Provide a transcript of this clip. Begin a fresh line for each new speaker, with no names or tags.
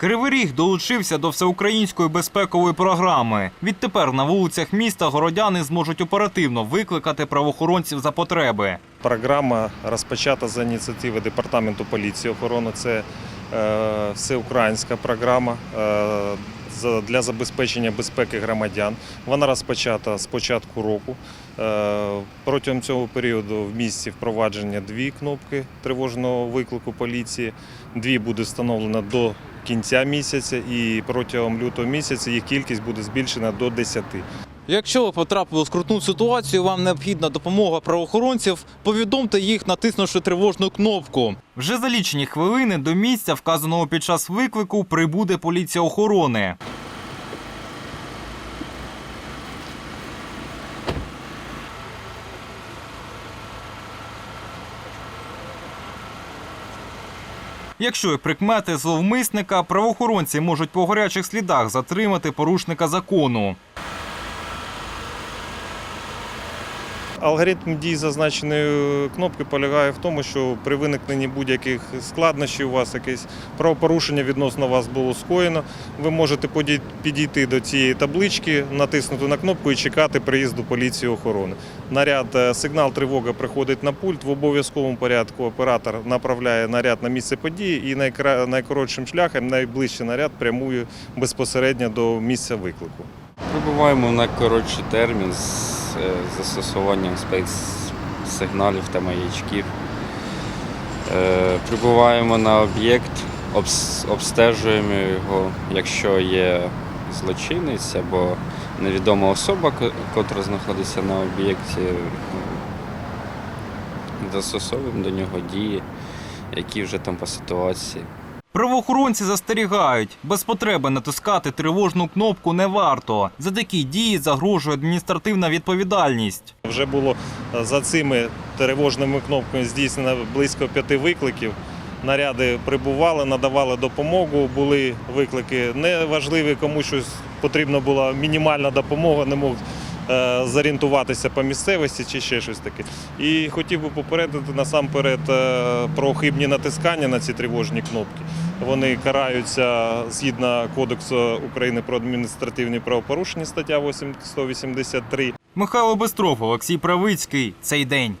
Кривий Ріг долучився до всеукраїнської безпекової програми. Відтепер на вулицях міста городяни зможуть оперативно викликати правоохоронців за потреби.
Програма розпочата за ініціативи Департаменту поліції охорони. Це е, всеукраїнська програма е, для забезпечення безпеки громадян. Вона розпочата з початку року. Е, протягом цього періоду в місті впровадження дві кнопки тривожного виклику поліції. Дві буде встановлено до кінця місяця, і протягом лютого місяця їх кількість буде збільшена до 10.
Якщо ви потрапили в скрутну ситуацію, вам необхідна допомога правоохоронців, повідомте їх, натиснувши тривожну кнопку. Вже за лічені хвилини до місця, вказаного під час виклику, прибуде поліція охорони. Якщо є прикмети зловмисника, правоохоронці можуть по гарячих слідах затримати порушника закону.
Алгоритм дій зазначеної кнопки полягає в тому, що при виникненні будь-яких складнощів у вас якесь правопорушення відносно вас було скоєно. Ви можете підійти до цієї таблички, натиснути на кнопку і чекати приїзду поліції охорони. Наряд е, сигнал тривога приходить на пульт. В обов'язковому порядку оператор направляє наряд на місце події і найкоротшим шляхом найближчий наряд прямує безпосередньо до місця виклику.
Прибуваємо в найкоротший термін з е, застосуванням спецсигналів та маячків. Е, Прибуваємо на об'єкт, обстежуємо його, якщо є злочинець або невідома особа, котра знаходиться на об'єкті, ну, застосовуємо до нього дії, які вже там по ситуації.
Правоохоронці застерігають, без потреби натискати тривожну кнопку не варто. За такі дії загрожує адміністративна відповідальність.
Вже було е, за цими тривожними кнопками здійснено близько п'яти викликів. Наряди прибували, надавали допомогу. Були виклики неважливі, кому щось потрібна була мінімальна допомога, не мог е, зорієнтуватися по місцевості чи ще щось таке. І хотів би попередити насамперед е, про хибні натискання на ці тривожні кнопки. Вони караються згідно Кодексу України про адміністративні правопорушення, стаття 8 183.
Михайло Бестров, Олексій Правицький. Цей день.